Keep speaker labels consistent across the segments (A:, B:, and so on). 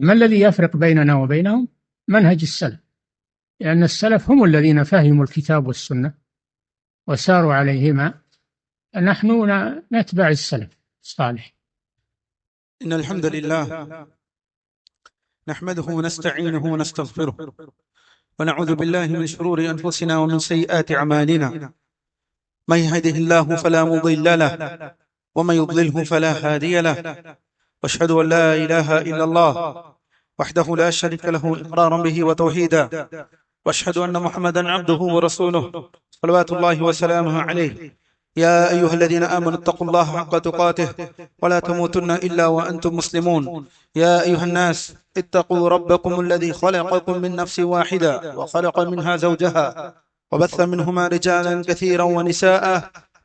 A: ما الذي يفرق بيننا وبينهم؟ منهج السلف. لأن السلف هم الذين فهموا الكتاب والسنة وساروا عليهما. نحن نتبع السلف الصالح.
B: إن الحمد لله نحمده ونستعينه ونستغفره ونعوذ بالله من شرور أنفسنا ومن سيئات أعمالنا. من يهده الله فلا مضل له ومن يضلله فلا هادي له. واشهد أن لا إله إلا الله وحده لا شريك له إقرارا به وتوحيدا واشهد أن محمدا عبده ورسوله صلوات الله وسلامه عليه. يا أيها الذين آمنوا اتقوا الله حق تقاته ولا تموتن إلا وأنتم مسلمون. يا أيها الناس اتقوا ربكم الذي خلقكم من نفس واحدة وخلق منها زوجها وبث منهما رجالا كثيرا ونساء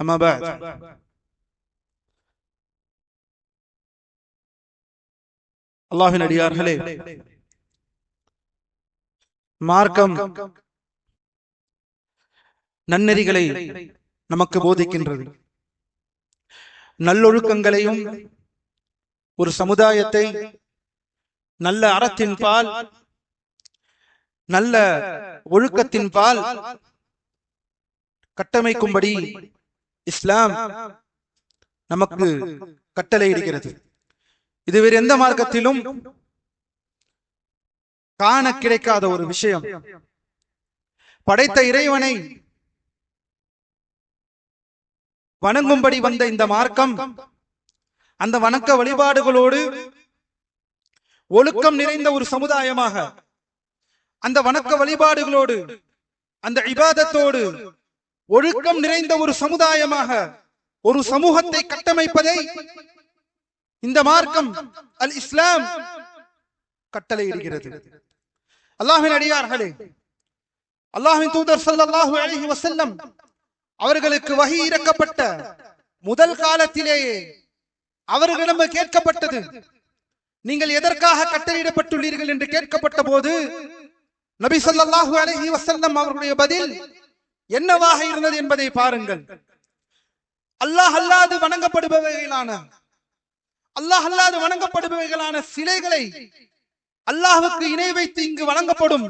B: أما بعد அல்லாஹின் அடியார்களே மார்க்கம் நன்னெறிகளை நமக்கு போதிக்கின்றது நல்லொழுக்கங்களையும் ஒரு சமுதாயத்தை நல்ல அறத்தின் பால் நல்ல ஒழுக்கத்தின் பால் கட்டமைக்கும்படி இஸ்லாம் நமக்கு கட்டளையிடுகிறது. இது வேறு எந்த மார்க்கத்திலும் காண கிடைக்காத ஒரு விஷயம். படைத்த இறைவனை வணங்கும்படி வந்த இந்த மார்க்கம் அந்த வணக்க வழிபாடுகளோடு ஒழுக்கம் நிறைந்த ஒரு சமுதாயமாக அந்த வணக்க வழிபாடுகளோடு அந்த இபாதத்தோடு ஒழுக்கம் நிறைந்த ஒரு சமுதாயமாக ஒரு சமூகத்தை கட்டமைப்பதை இந்த மார்க்கம் அல் இஸ்லாம் கட்டளையிடுகிறது. அல்லாஹின் அடியார்களே அல்லாஹின் தூதர் சல்லாஹூ அலஹி வசல்லம் அவர்களுக்கு வகி இறக்கப்பட்ட முதல் காலத்திலேயே அவர்களிடம் கேட்கப்பட்டது. நீங்கள் எதற்காக கட்டளையிடப்பட்டுள்ளீர்கள் என்று கேட்கப்பட்ட போது நபி சொல்லாஹு அலஹி வசல்லம் அவர்களுடைய பதில் என்னவாக இருந்தது என்பதை பாருங்கள். அல்லாஹ் அல்லாது வணங்கப்படுபவைகளான அல்லாஹ் அல்லாது வணங்கப்படுபவைகளான சிலைகளை அல்லாஹுக்கு இணை வைத்து இங்கு வழங்கப்படும்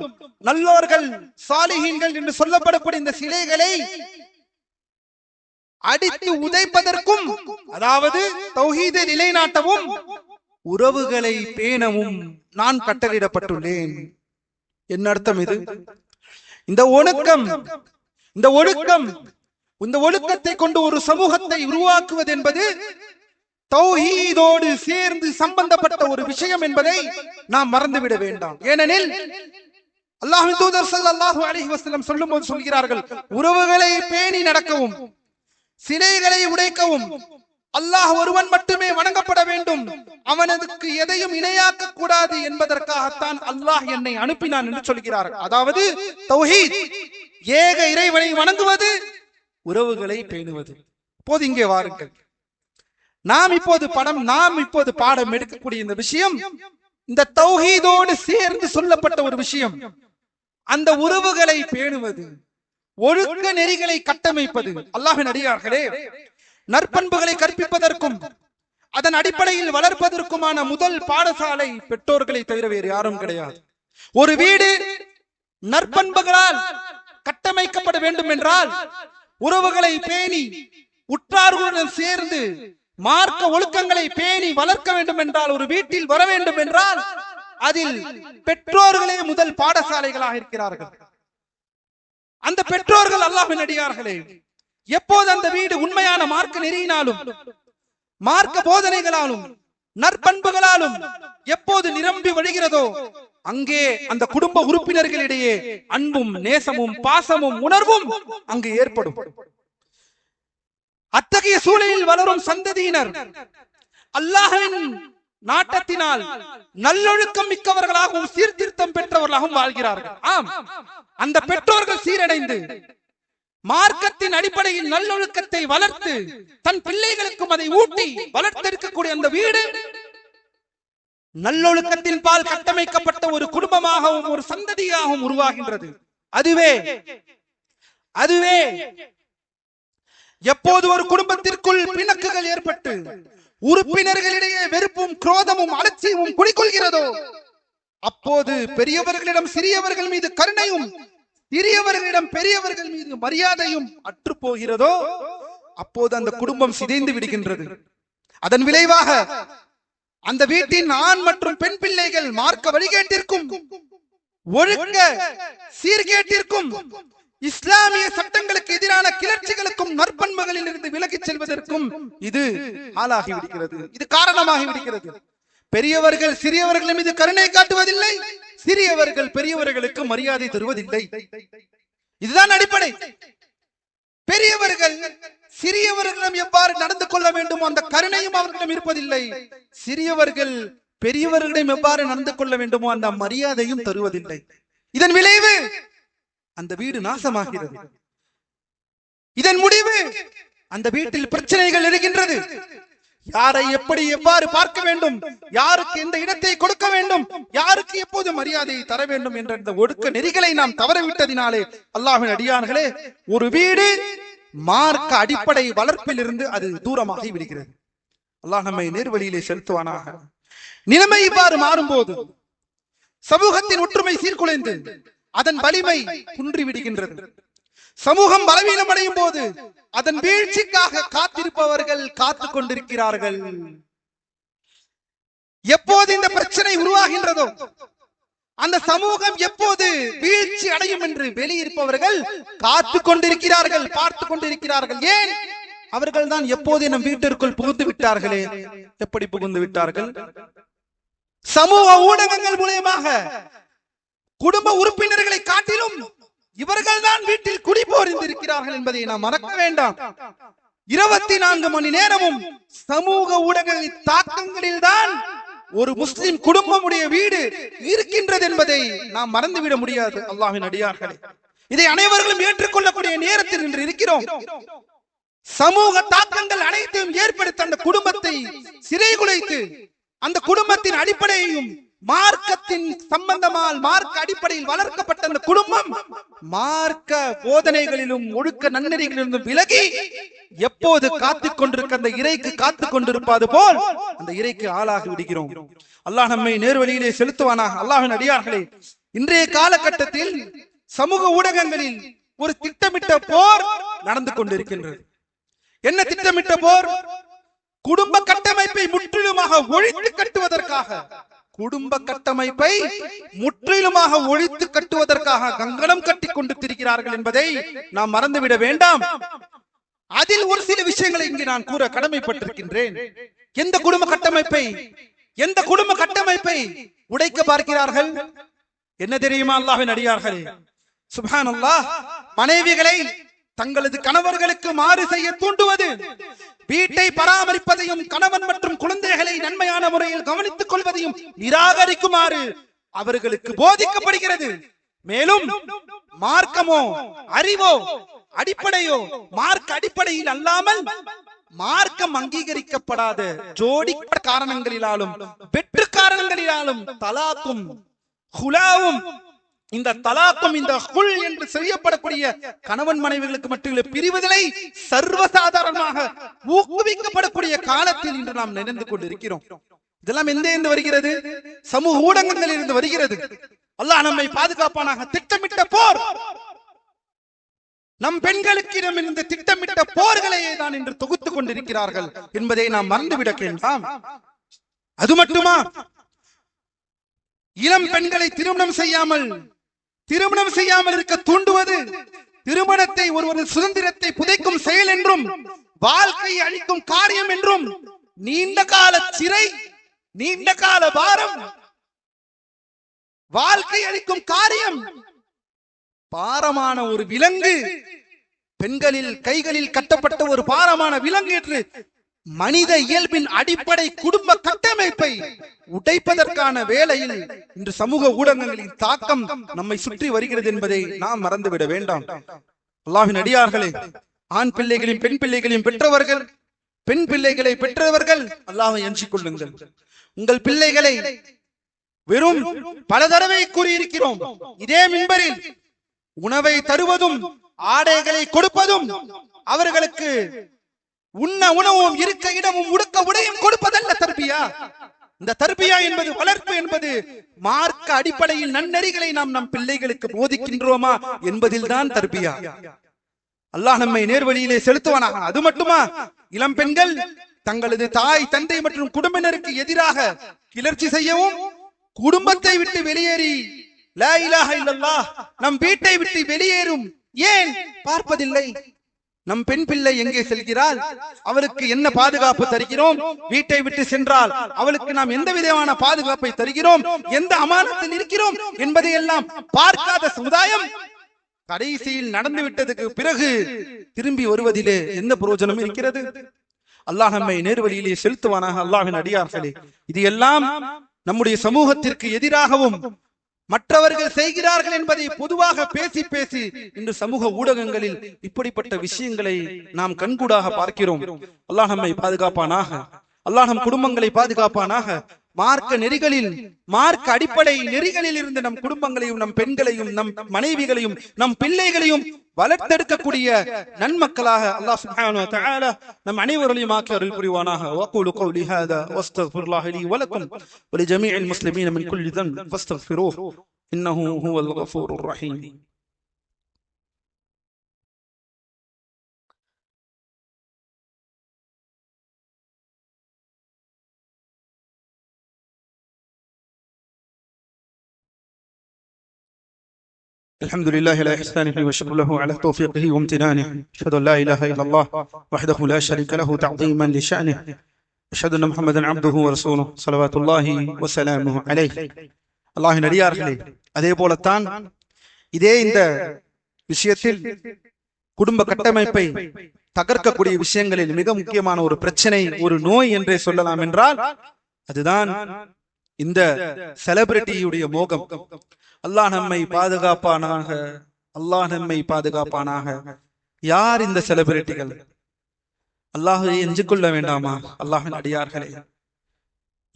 B: நல்லோர்கள் சாலிஹீன்கள் என்று சொல்லப்படக்கூடிய இந்த சிலைகளை அடித்து உதைப்பதற்கும் அதாவது தௌஹீதை நிலைநாட்டவும் உறவுகளை பேணவும் நான் கட்டளிடப்பட்டுள்ளேன் என்ன அர்த்தம் இது? இந்த ஒணுக்கம் இந்த ஒழுக்கம் இந்த ஒழுக்கத்தை கொண்டு ஒரு சமூகத்தை உருவாக்குவது என்பது தௌஹீதோடு சேர்ந்து சம்பந்தப்பட்ட ஒரு விஷயம் என்பதை நாம் மறந்துவிட வேண்டாம். ஏனெனில் அல்லாஹின் தூதர் சல்லாஹு அலஹி வசலம் சொல்லும் சொல்லும்போது சொல்கிறார்கள் உறவுகளை பேணி நடக்கவும் சிலைகளை உடைக்கவும் அல்லாஹ் ஒருவன் மட்டுமே வணங்கப்பட வேண்டும். அவனதுக்கு எதையும் இணையாக்க கூடாது என்பதற்காகத்தான் அல்லாஹ் என்னை அனுப்பினான் என்று சொல்கிறார்கள். அதாவது தௌஹீத் ஏக இறைவனை வணங்குவது உறவுகளை பேணுவது. போது இங்கே வாருங்கள். நாம் இப்போது படம் நாம் இப்போது பாடம் எடுக்கக்கூடிய இந்த விஷயம் இந்த தௌஹீதோடு சேர்ந்து சொல்லப்பட்ட ஒரு விஷயம். அந்த உறவுகளை பேணுவது ஒழுக்க நெறிகளை கட்டமைப்பது. அல்லாஹின் அடியார்களே நற்பண்புகளை கற்பிப்பதற்கும் அதன் அடிப்படையில் வளர்ப்பதற்குமான முதல் பாடசாலை பெற்றோர்களை தவிர வேறு யாரும் கிடையாது. ஒரு வீடு நற்பண்புகளால் கட்டமைக்கப்பட வேண்டும் என்றால் உறவுகளை பேணி உற்றார்களுடன் சேர்ந்து மார்க்க ஒழுக்கங்களை பேணி வளர்க்க வேண்டும் என்றால் ஒரு வீட்டில் வர வேண்டும் என்றால் அதில் பெற்றோர்களே முதல் பாடசாலைகளாக இருக்கிறார்கள். அந்த பெற்றோர்கள் அல்லாஹின் அடியார்களே எப்போது அந்த வீடு உண்மையான மார்க்க நெறியினாலும் மார்க்க போதனைகளாலும் நற்பண்புகளாலும் எப்போது நிரம்பி வழிகிறதோ அங்கே அந்த குடும்ப உறுப்பினர்களிடையே அன்பும் நேசமும் பாசமும் உணர்வும் அங்கு ஏற்படும். அத்தகைய சூழலில் வளரும் சந்ததியினர் அல்லாஹின் நாட்டத்தினால் நல்லொழுக்கம் மிக்கவர்களாகவும் சீர்திருத்தம் பெற்றவர்களாகவும் வாழ்கிறார்கள். ஆம். அந்த பெற்றோர்கள் சீரடைந்து மார்க்கத்தின் அடிப்படையில் நல்லொழுக்கத்தை வளர்த்து தன் பிள்ளைகளுக்கும் அதை ஊட்டி வளர்த்தெடுக்கக்கூடிய அந்த வீடு நல்லொழுக்கத்தின் பால் கட்டமைக்கப்பட்ட ஒரு குடும்பமாகவும் ஒரு சந்ததியாகவும் உருவாகின்றது. அதுவே அதுவே எப்போது ஒரு குடும்பத்திற்குள் பிணக்குகள் ஏற்பட்டு உறுப்பினர்களிடையே வெறுப்பும் குரோதமும் அலட்சியமும் குடிக்கொள்கிறதோ அப்போது பெரியவர்களிடம் சிறியவர்கள் மீது கருணையும் சிறியவர்களிடம் பெரியவர்கள் மீது மரியாதையும் அற்று போகிறதோ அப்போது அந்த குடும்பம் சிதைந்து விடுகின்றது. அதன் விளைவாக அந்த வீட்டின் ஆண் மற்றும் பெண் பிள்ளைகள் மார்க்க வழிகேட்டிற்கும் ஒழுங்க சீர்கேட்டிற்கும் இஸ்லாமிய சட்டங்களுக்கு எதிரான கிளர்ச்சிகளுக்கும் நற்பண்புகளில் இருந்து விலகிச் செல்வதற்கும் இது ஆளாகி விடுகிறது. இது காரணமாகி விடுகிறது. பெரியவர்கள் சிறியவர்கள் மீது கருணை காட்டுவதில்லை சிறியவர்கள் பெரியவர்களுக்கு மரியாதை தருவதில்லை. இதுதான் அடிப்படை. பெரியவர்கள் சிறியவர்களிடம் எவ்வாறு நடந்து கொள்ள வேண்டும்? அந்த கருணையும் அவர்களிடம் இருப்பதில்லை. சிறியவர்கள் பெரியவர்களிடம் எவ்வாறு நடந்து கொள்ள வேண்டுமோ அந்த மரியாதையும் தருவதில்லை. இதன் விளைவு அந்த வீடு நாசமாகிறது. இதன் முடிவு அந்த வீட்டில் பிரச்சனைகள் இருக்கின்றது யாரை எப்படி எவ்வாறு பார்க்க வேண்டும்? யாருக்கு இந்த இடத்தை கொடுக்க வேண்டும்? யாருக்கு எப்போது மரியாதையை தர வேண்டும் என்ற இந்த ஒடுக்க நெறிகளை நாம் தவறவிட்டதினாலே அல்லாஹின் அடியார்களே ஒரு வீடு மார்க்க அடிப்படை வளர்ப்பில் இருந்து அது தூரமாகி விடுகிறது. அல்லாஹ் நம்மை நேர்வழியிலே செலுத்துவானாக. நிலைமை இவ்வாறு மாறும்போது சமூகத்தின் ஒற்றுமை சீர்குலைந்து அதன் வலிமை குன்றி விடுகின்றது சமூகம் பலவீனம் அடையும் போது அதன் வீழ்ச்சிக்காக காத்திருப்பவர்கள் காத்து கொண்டிருக்கிறார்கள். எப்போது இந்த பிரச்சனை உருவாகின்றதோ அந்த சமூகம் எப்போது வீழ்ச்சி அடையும் என்று வெளியிருப்பவர்கள் காத்து கொண்டிருக்கிறார்கள் பார்த்து கொண்டிருக்கிறார்கள். ஏன்? அவர்கள் தான் எப்போது நம் வீட்டிற்குள் புகுந்து விட்டார்களே? எப்படி புகுந்து விட்டார்கள்? சமூக ஊடகங்கள் மூலியமாக குடும்ப உறுப்பினர்களை காட்டிலும் இவர்கள் தான் வீட்டில் குடிபோரிந்திருக்கிறார்கள் என்பதை நாம் மறக்க வேண்டாம். இருபத்தி நான்கு மணி நேரமும் சமூக ஊடகங்களின் தாக்கங்களில் தான் ஒரு முஸ்லிம் குடும்பமுடைய வீடு இருக்கின்றது என்பதை நாம் மறந்துவிட முடியாது அல்லாஹின் அடியார்களே. இதை அனைவர்களும் ஏற்றுக்கொள்ளக்கூடிய நேரத்தில் இன்று இருக்கிறோம். சமூக தாக்கங்கள் அனைத்தையும் ஏற்படுத்த அந்த குடும்பத்தை சிறை குலைத்து அந்த குடும்பத்தின் அடிப்படையையும் மார்க்கத்தின் சம்பந்தமால் மார்க்க அடிப்படையில் வளர்க்கப்பட்ட அந்த குடும்பம் மார்க்க போதனைகளிலும் ஒழுக்க நன்னெறிகளிலும் விலகி எப்போது காத்துக் கொண்டிருக்க அந்த இறைக்கு காத்துக் கொண்டிருப்பது போல் அந்த இறைக்கு ஆளாகி விடுகிறோம். அல்லாஹ் நம்மை நேர்வழியிலே செலுத்துவானாக. அல்லாஹின் அடியார்களே இன்றைய காலகட்டத்தில் சமூக ஊடகங்களில் ஒரு திட்டமிட்ட போர் நடந்து கொண்டிருக்கின்றது. என்ன திட்டமிட்ட போர்? குடும்ப கட்டமைப்பை முற்றிலுமாக ஒழித்து கட்டுவதற்காக. குடும்ப கட்டமைப்பை முற்றிலுமாக ஒழித்து கட்டுவதற்காக கங்கணம் கட்டி கொண்டு திரிகிறார்கள் என்பதை நாம் மறந்துவிட வேண்டாம். அதில் ஒரு சில விஷயங்களை இங்கு நான் கூற கடமைப்பட்டிருக்கின்றேன். எந்த குடும்ப கட்டமைப்பை எந்த குடும்ப கட்டமைப்பை உடைக்க பார்க்கிறார்கள்? என்ன தெரியுமா அல்லாஹ்வின் அடியார்களே? சுபான் அல்லாஹ் மனைவிகளை தங்களது கணவர்களுக்கு மாறு செய்ய தூண்டுவது வீட்டை பராமரிப்பதையும் கணவன் மற்றும் குழந்தைகளை நன்மையான முறையில் கவனித்துக் கொள்வதையும் நிராகரிக்குமாறு அவர்களுக்கு போதிக்கப்படுகிறது. மேலும் மார்க்கமோ அறிவோ அடிப்படையோ மார்க்க அடிப்படையில் அல்லாமல் மார்க்கம் அங்கீகரிக்கப்படாத ஜோடி காரணங்களிலாலும் வெற்று காரணங்களிலாலும் தலாக்கும் ஹுலாவும் இந்த தலாக்கும் இந்த குல் என்று செய்யப்படக்கூடிய கணவன் மனைவிகளுக்கு மட்டும் பிரிவுதலை சர்வசாதாரணமாக ஊக்குவிக்கப்படக்கூடிய காலத்தில் இன்று நாம் நினைந்து கொண்டிருக்கிறோம். இதெல்லாம் எந்த இருந்து வருகிறது? சமூக ஊடகங்களில் இருந்து வருகிறது. அல்லாஹ் நம்மை பாதுகாப்பானாக திட்டமிட்ட போர். நம் பெண்களுக்கு இருந்து இந்த திட்டமிட்ட போர்களையே தான் இன்று தொகுத்துக் கொண்டிருக்கிறார்கள் என்பதை நாம் மறந்துவிட வேண்டாம். அது மட்டுமா? இளம் பெண்களை திருமணம் செய்யாமல் திருமணம் செய்யாமல் இருக்க தூண்டுவது திருமணத்தை ஒருவரின் சுதந்திரத்தை புதைக்கும் செயல் என்றும் வாழ்க்கை அழிக்கும் காரியம் என்றும் நீண்ட கால சிறை நீண்ட கால பாரம் வாழ்க்கை அளிக்கும் காரியம் பாரமான ஒரு விலங்கு பெண்களில் கைகளில் கட்டப்பட்ட ஒரு பாரமான விலங்கு என்று மனித இயல்பின் அடிப்படை குடும்ப கட்டமைப்பை உடைப்பதற்கான வேலையில் இன்று சமூக ஊடகங்களின் தாக்கம் நம்மை சுற்றி வருகிறது என்பதை நாம் மறந்துவிட வேண்டாம். அல்லாஹின் அடியார்களே ஆண் பிள்ளைகளையும் பெண் பிள்ளைகளையும் பெற்றவர்கள் பெண் பிள்ளைகளை பெற்றவர்கள் அல்லாஹை எஞ்சிக் கொள்ளுங்கள். உங்கள் பிள்ளைகளை வெறும் பல தடவை கூறியிருக்கிறோம். இதே மின்பரில் உணவை தருவதும் ஆடைகளை கொடுப்பதும் அவர்களுக்கு உண்ண உணவும் இருக்க இடமும் உடுக்க உடையும் கொடுப்பதல்ல தர்பியா. இந்த தர்பியா என்பது வளர்ப்பு என்பது மார்க்க அடிப்படையில் நன்னறிகளை நாம் நம் பிள்ளைகளுக்கு போதிக்கின்றோமா என்பதில் தான் தர்பியா. அல்லாஹ் நம்மை நேர்வழியிலே செலுத்துவானாக. அது மட்டுமா? இளம் பெண்கள் தங்களது தாய் தந்தை மற்றும் குடும்பினருக்கு எதிராக கிளர்ச்சி செய்யவும் குடும்பத்தை விட்டு வெளியேறி நம் வீட்டை விட்டு வெளியேறும் ஏன்? பார்ப்பதில்லை. நம் பெண் பிள்ளை எங்கே செல்கிறாள்? அவளுக்கு என்ன பாதுகாப்பு தருகிறோம்? வீட்டை விட்டு சென்றால் அவளுக்கு நாம் எந்த விதமான பாதுகாப்பை தருகிறோம்? எந்த அமானத்தில் இருக்கிறோம்? என்பதை எல்லாம் பார்க்காத சமுதாயம் கடைசியில் நடந்து விட்டதுக்கு பிறகு திரும்பி வருவதிலே எந்த பிரயோஜனம் இருக்கிறது. அல்லாஹ் நம்மை நேர்வழியிலே செலுத்துவானாக அல்லாஹின் அடியார்களே. இது எல்லாம் நம்முடைய சமூகத்திற்கு எதிராகவும் மற்றவர்கள் செய்கிறார்கள் என்பதை பொதுவாக பேசி பேசி இன்று சமூக ஊடகங்களில் இப்படிப்பட்ட விஷயங்களை நாம் கண்கூடாக பார்க்கிறோம். அல்லாஹ் நம்மை பாதுகாப்பானாக அல்லாஹ் நம் குடும்பங்களை பாதுகாப்பானாக மார்க்க நெறிகளில் மார்க்க அடிப்படை நெறிகளில் இருந்து நம் குடும்பங்களையும் நம் பெண்களையும் நம் மனைவிகளையும் நம் பிள்ளைகளையும் வளர்த்தெடுக்கக்கூடிய நன்மக்களாக அல்லாஹ் சுப்ஹானஹு வ தஆலா நம் அனைவரையும் ஆக்கி புரிவானாக. வக்கூலு கௌலி ஹாதா வஸ்தக்ஃபிருல்லாஹி லீ வ லக்கும் வ லிஜமீஇல் மின் குல்லி தன்ப் ஃபஸ்தக்ஃபிரூஹு இன்னஹு ஹுவல் கஃபூருர் ரஹீம் الحمد لله على إحسانه والشكر له على توفيقه وامتنانه أشهد أن لا إله إلا الله وحده لا شريك له تعظيما لشأنه أشهد أن محمدا عبده ورسوله صلوات الله وسلامه عليه الله நடிகார்களே அதே போலத்தான் இதே இந்த விஷயத்தில் குடும்ப கட்டமைப்பை தகர்க்கக்கூடிய விஷயங்களில் மிக முக்கியமான ஒரு பிரச்சனை ஒரு நோய் என்றே சொல்லலாம் என்றால் அதுதான் இந்த செலிபிரிட்டியுடைய மோகம் அல்லாஹ் நம்மை பாதுகாப்பானாக அல்லாஹ் நம்மை பாதுகாப்பானாக யார் இந்த செலிபிரிட்டிகள் அல்லாஹை எஞ்சு கொள்ள வேண்டாமா அல்லாஹின் அடியார்களே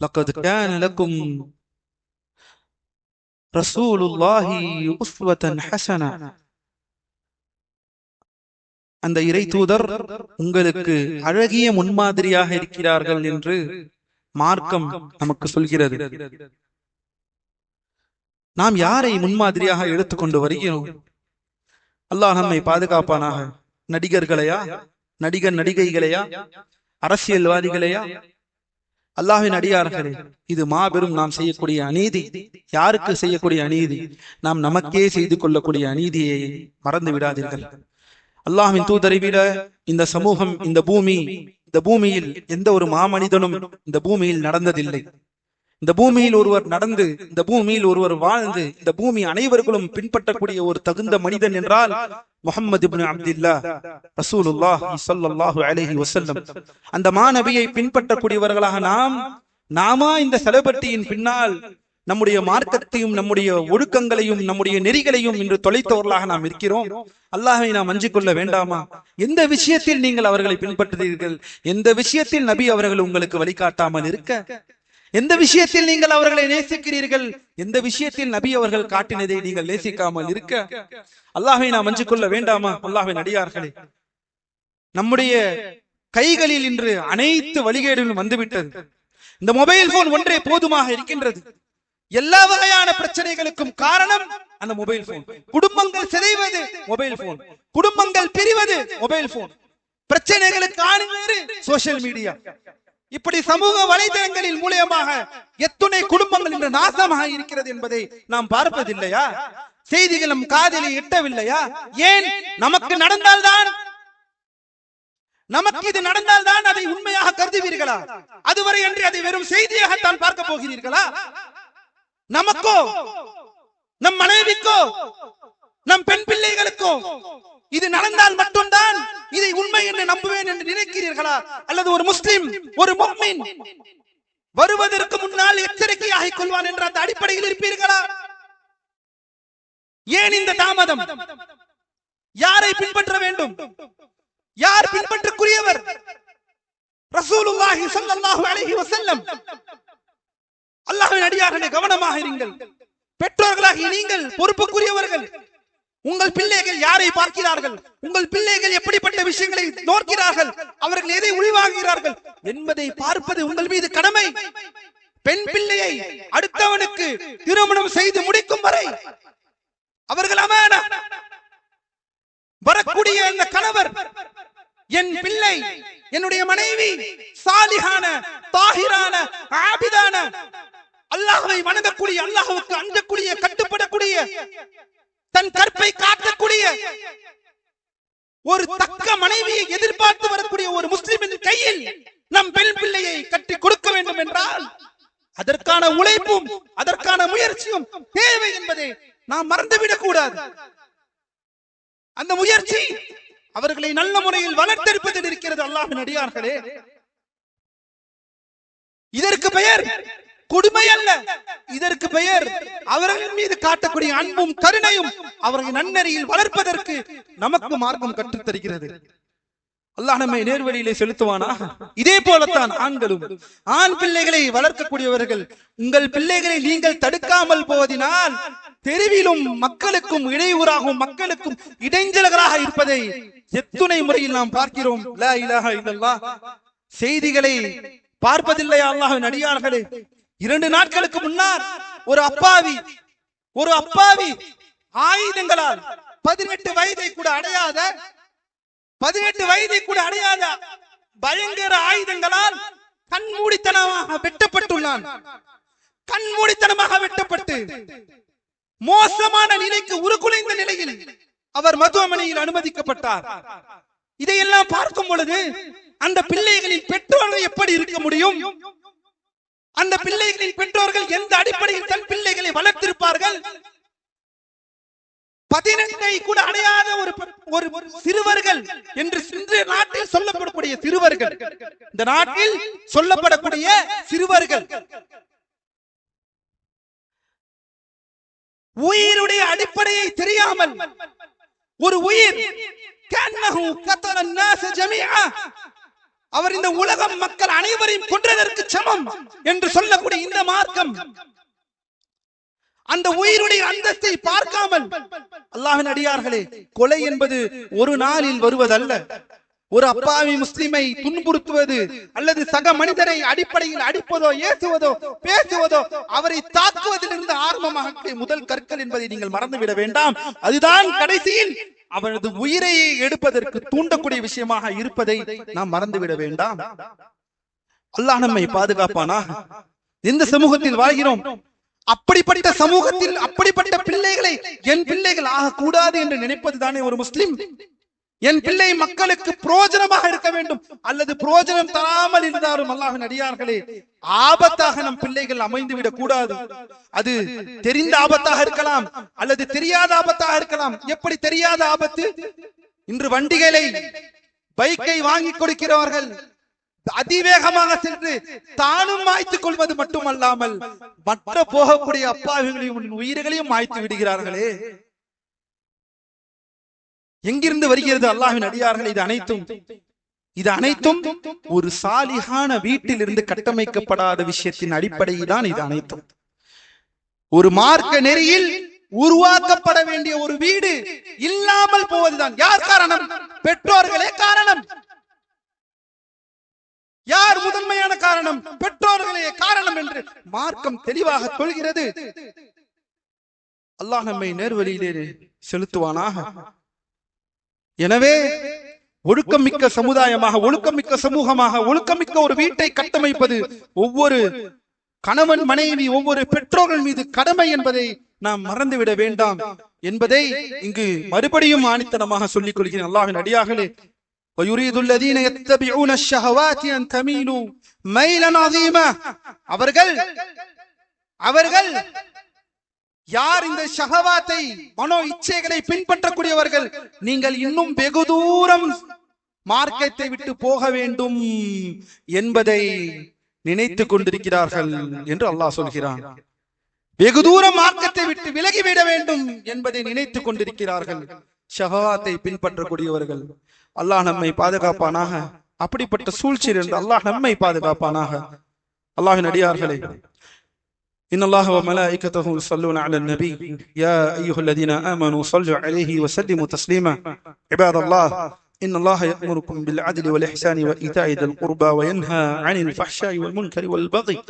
B: لقد كان لكم رسول الله أسوة حسنة அந்த இறை தூதர் உங்களுக்கு அழகிய முன்மாதிரியாக இருக்கிறார்கள் என்று மார்க்கம் நமக்கு சொல்கிறது. நாம் யாரை முன்மாதிரியாக எடுத்துக்கொண்டு வருகிறோம்? அல்லாஹ் நம்மை பாதுகாப்பானாக. நடிகர்களையா? நடிகர் நடிகைகளையா? அரசியல்வாதிகளையா? அல்லாஹின் அடியார்களே இது மாபெரும் நாம் செய்யக்கூடிய அநீதி. யாருக்கு செய்யக்கூடிய அநீதி? நாம் நமக்கே செய்து கொள்ளக்கூடிய அநீதியை மறந்து விடாதீர்கள். அல்லாஹின் தூதரை விட இந்த சமூகம் இந்த பூமி இந்த பூமியில் எந்த ஒரு மாமனிதனும் இந்த பூமியில் நடந்ததில்லை. இந்த பூமியில் ஒருவர் நடந்து இந்த பூமியில் ஒருவர் வாழ்ந்து இந்த பூமி அனைவர்களும் பின்பற்றக்கூடிய ஒரு தகுந்த மனிதன் என்றால் முகமது இப்னு அப்துல்லா ரசூலுல்லாஹ் ஸல்லல்லாஹு அலைஹி வஸல்லம். அந்த மாநபியை பின்பற்றக்கூடியவர்களாக நாம் நாமா இந்த செலபட்டியின் பின்னால் நம்முடைய மார்க்கத்தையும் நம்முடைய ஒழுக்கங்களையும் நம்முடைய நெறிகளையும் இன்று தொலைத்தவர்களாக நாம் இருக்கிறோம். அல்லாஹை நாம் அஞ்சு கொள்ள வேண்டாமா? எந்த விஷயத்தில் நீங்கள் அவர்களை பின்பற்றுகிறீர்கள் எந்த விஷயத்தில் நபி அவர்கள் உங்களுக்கு வழிகாட்டாமல் இருக்க? எந்த விஷயத்தில் நீங்கள் அவர்களை நேசிக்கிறீர்கள்? எந்த விஷயத்தில் நபி அவர்கள் காட்டினதை நீங்கள் நேசிக்காமல் இருக்க? அல்லாஹை நாம் அஞ்சு கொள்ள வேண்டாமா? அல்லாஹின் அடியார்களே நம்முடைய கைகளில் இன்று அனைத்து வழிகேடுகளும் வந்துவிட்டது. இந்த மொபைல் போன் ஒன்றே போதுமாக இருக்கின்றது. எல்லா வகையான பிரச்சனைகளுக்கும் காரணம் அந்த மொபைல் போன் குடும்பங்கள் சிதைவது மொபைல் போன் குடும்பங்கள் பிரிவது மொபைல் போன் பிரச்சனைகளுக்கு சோசியல் மீடியா இப்படி சமூக வலைதளங்களின் மூலியமாக எத்துணை குடும்பங்கள் இன்று நாசமாக இருக்கிறது என்பதை நாம் பார்ப்பதில்லையா? செய்திகள் நம் காதிலே எட்டவில்லையா? ஏன்? நமக்கு நடந்தால்தான். நமக்கு இது நடந்தால்தான் அதை உண்மையாக கருதுவீர்களா? அதுவரை அன்றி அதை வெறும் செய்தியாகத்தான் பார்க்க போகிறீர்களா? நமக்கோ நம் மனைவிக்கோ நம் பெண் பிள்ளைகளுக்கோ இது நடந்தால் மட்டும்தான் இதை உண்மை என்று நம்புவேன் என்று நினைக்கிறீர்களா? அல்லது ஒரு முஸ்லிம் ஒரு முஃமின் வருவதற்கு முன்னால் எச்சரிக்கையாக கொள்வான் என்ற அந்த அடிப்படையில் இருப்பீர்களா? ஏன் இந்த தாமதம்? யாரை பின்பற்ற வேண்டும்? யார் பின்பற்றக்குரியவர் ரசூலுல்லாஹி ஸல்லல்லாஹு அலைஹி வஸல்லம். அல்லாஹின் அடியார்களே கவனமாக இருங்கள். பெற்றோர்களாகிய நீங்கள் பொறுப்புக்குரியவர்கள். உங்கள் பிள்ளைகள் யாரை பார்க்கிறார்கள்? உங்கள் பிள்ளைகள் எப்படிப்பட்ட விஷயங்களை நோக்கிறார்கள்? அவர்கள் எதை உள்வாங்குகிறார்கள்? என்பதை பார்ப்பது உங்கள் மீது கடமை. பெண் பிள்ளையை அடுத்தவனுக்கு திருமணம் செய்து முடிக்கும் வரை அவர்கள் அமான. வரக்கூடிய அந்த கணவர் என் பிள்ளை என்னுடைய மனைவி சாலிகான தாகிரான ஆபிதான அல்லாஹ்வை வணங்கக்கூடிய அல்லாஹ்வுக்கு அஞ்சக்கூடிய கட்டுப்படக்கூடிய தன் கற்பை காக்கக்கூடிய ஒரு தக்க மனைவியை எதிர்பார்த்து வரக்கூடிய ஒரு முஸ்லிமின் கையில் நம் பெண் பிள்ளையை கட்டி கொடுக்க வேண்டும் என்றால் அதற்கான உழைப்பும் அதற்கான முயற்சியும் தேவை என்பதை நாம் மறந்துவிடக் கூடாது. அந்த முயற்சி அவர்களை நல்ல முறையில் வளர்த்தெடுப்பதில் இருக்கிறது அல்லாஹின் அடியார்களே. இதற்கு பெயர் கொடுமை அல்ல. இதற்கு பெயர் அவர்கள் மீது காட்டக்கூடிய அன்பும் கருணையும் அவர்கள் நன்னறியில் வளர்ப்பதற்கு நமக்கு மார்க்கம் கற்றுத் தருகிறது. அல்லாஹ் நம்மை நேர்வழியிலே செலுத்துவானா? இதே போலத்தான் ஆண்களும். ஆண் பிள்ளைகளை வளர்க்கக்கூடியவர்கள் உங்கள் பிள்ளைகளை நீங்கள் தடுக்காமல் போவதினால் தெருவிலும் மக்களுக்கும் இடையூறாகவும் மக்களுக்கும் இடைஞ்சல்களாக இருப்பதை எத்துணை முறையில் நாம் பார்க்கிறோம். செய்திகளை பார்ப்பதில்லை அல்லாஹ்வின் அடியார்களே? இரண்டு நாட்களுக்கு முன்னால் ஒரு அப்பாவி ஒரு அப்பாவி ஆயுதங்களால் பதினெட்டு வயதை கூட அடையாத பதினெட்டு வயதை கூட அடையாத பயங்கர ஆயுதங்களால் கண்மூடித்தனமாக வெட்டப்பட்டுள்ளான். கண்மூடித்தனமாக வெட்டப்பட்டு மோசமான நிலைக்கு உருக்குலைந்த நிலையில் அவர் மருத்துவமனையில் அனுமதிக்கப்பட்டார். இதையெல்லாம் பார்க்கும் பொழுது அந்த பிள்ளைகளின் பெற்றோர்கள் எப்படி இருக்க முடியும்? அந்த பிள்ளைகளின் பெற்றோர்கள் எந்த அடிப்படையில் தன் பிள்ளைகளை வளர்த்திருப்பார்கள் பதினெட்டை கூட அடையாத ஒரு பெ- ஒரு ஒரு சிறுவர்கள் என்று இன்றைய நாட்டில் சொல்லப்படக்கூடிய சிறுவர்கள் இந்த நாட்டில் சொல்லப்படக்கூடிய சிறுவர்கள் உயிருடைய அடிப்படையை தெரியாமல் ஒரு உயிர் கன்னஹு கத்தல الناس ஜமீஆ அவர் இந்த உலகம் மக்கள் அனைவரையும் கொன்றதற்கு சமம் என்று சொல்லக்கூடிய இந்த மார்க்கம். அந்த உயிருடைய அந்தஸ்தை பார்க்காமல் அல்லாஹின் அடியார்களே கொலை என்பது ஒரு நாளில் வருவதல்ல. ஒரு அப்பாவி முஸ்லிமை துன்புறுத்துவது அல்லது சக மனிதரை அடிப்படையில் அடிப்பதோ ஏசுவதோ பேசுவதோ அவரை தாக்குவதிலிருந்து ஆரம்பமாக முதல் கற்கள் என்பதை நீங்கள் மறந்துவிட வேண்டாம். அதுதான் கடைசியில் அவரது உயிரை எடுப்பதற்கு தூண்டக்கூடிய விஷயமாக இருப்பதை நாம் மறந்துவிட வேண்டாம். அல்லாஹ் நம்மை பாதுகாப்பானா எந்த சமூகத்தில் வாழ்கிறோம். அப்படிப்பட்ட சமூகத்தில் அப்படிப்பட்ட பிள்ளைகளை என் பிள்ளைகள் ஆகக்கூடாது என்று நினைப்பது தானே ஒரு முஸ்லிம்? என் பிள்ளை மக்களுக்கு புரோஜனமாக இருக்க வேண்டும். அல்லது புரோஜனம் தராமல் இருந்தாலும் அல்லாஹ் நடிகார்களே ஆபத்தாக நம் பிள்ளைகள் அமைந்து விடக் கூடாது. அது தெரிந்த ஆபத்தாக இருக்கலாம் அல்லது தெரியாத ஆபத்தாக இருக்கலாம். எப்படி தெரியாத ஆபத்து? இன்று வண்டிகளை பைக்கை வாங்கி கொடுக்கிறவர்கள் அதிவேகமாக சென்று தானும் மாய்த்துக் கொள்வது மட்டுமல்லாமல் மற்ற போகக்கூடிய அப்பாவிகளையும் உயிர்களையும் மாய்த்து விடுகிறார்களே. எங்கிருந்து வருகிறது அல்லாஹின் அடியார்கள்? இது அனைத்தும். இது அனைத்தும் ஒரு சாலிகான வீட்டில் இருந்து கட்டமைக்கப்படாத விஷயத்தின் அடிப்படையில் தான் இது அனைத்தும். ஒரு மார்க்க நெறியில் உருவாக்கப்பட வேண்டிய ஒரு வீடு இல்லாமல் போவதுதான். யார் காரணம்? பெற்றோர்களே காரணம். யார் முதன்மையான காரணம்? பெற்றோர்களே காரணம் என்று மார்க்கம் தெளிவாக சொல்கிறது. அல்லாஹ் நம்மை நேர்வழியிலே செலுத்துவானாக. எனவே ஒழுக்கமிக்க சமுதாயமாக ஒழுக்கமிக்க சமூகமாக ஒழுக்கமிக்க ஒரு வீட்டை கட்டமைப்பது ஒவ்வொரு கணவன் மனைவி ஒவ்வொரு பெற்றோர்கள் மீது கடமை என்பதை நாம் மறந்துவிட வேண்டாம் என்பதை இங்கு மறுபடியும் ஆணித்தனமாக சொல்லிக் கொள்கிறேன் அல்லாஹின் அடியார்களே ويريد الذين يتبعون الشهوات أن تميلوا ميلا عظيما அவர்கள் அவர்கள் யார் இந்த ஷஹவாத்தை மனோ இச்சைகளை பின்பற்றக்கூடியவர்கள்? நீங்கள் இன்னும் வெகு தூரம் மார்க்கத்தை விட்டு போக வேண்டும் என்பதை நினைத்து கொண்டிருக்கிறார்கள் என்று அல்லாஹ் சொல்கிறான். வெகு தூரம் மார்க்கத்தை விட்டு விலகிவிட வேண்டும் என்பதை நினைத்துக் கொண்டிருக்கிறார்கள். ஷஹவாத்தை பின்பற்றக்கூடியவர்கள். அல்லாஹ் நம்மை பாதுகாப்பானாக? அப்படிப்பட்ட சூழ்ச்சியிலிருந்து அல்லாஹ் நம்மை பாதுகாப்பானாக? அல்லாஹின் அடியார்களே إن الله وملائكته يصلون على النبي. يا أيها الذين آمنوا صلوا عليه وسلموا تسليما. عباد الله إن الله يأمركم بالعدل والإحسان وإيتاء ذي القربى وينهى عن الفحشاء والمنكر والبغي.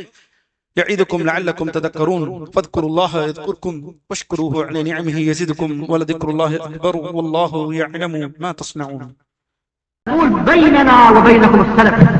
B: يعظكم لعلكم تذكرون. فاذكروا الله يذكركم واشكروه على نعمه يزدكم ولذكر الله أكبر والله يعلم ما تصنعون.
C: بيننا وبينكم السلف.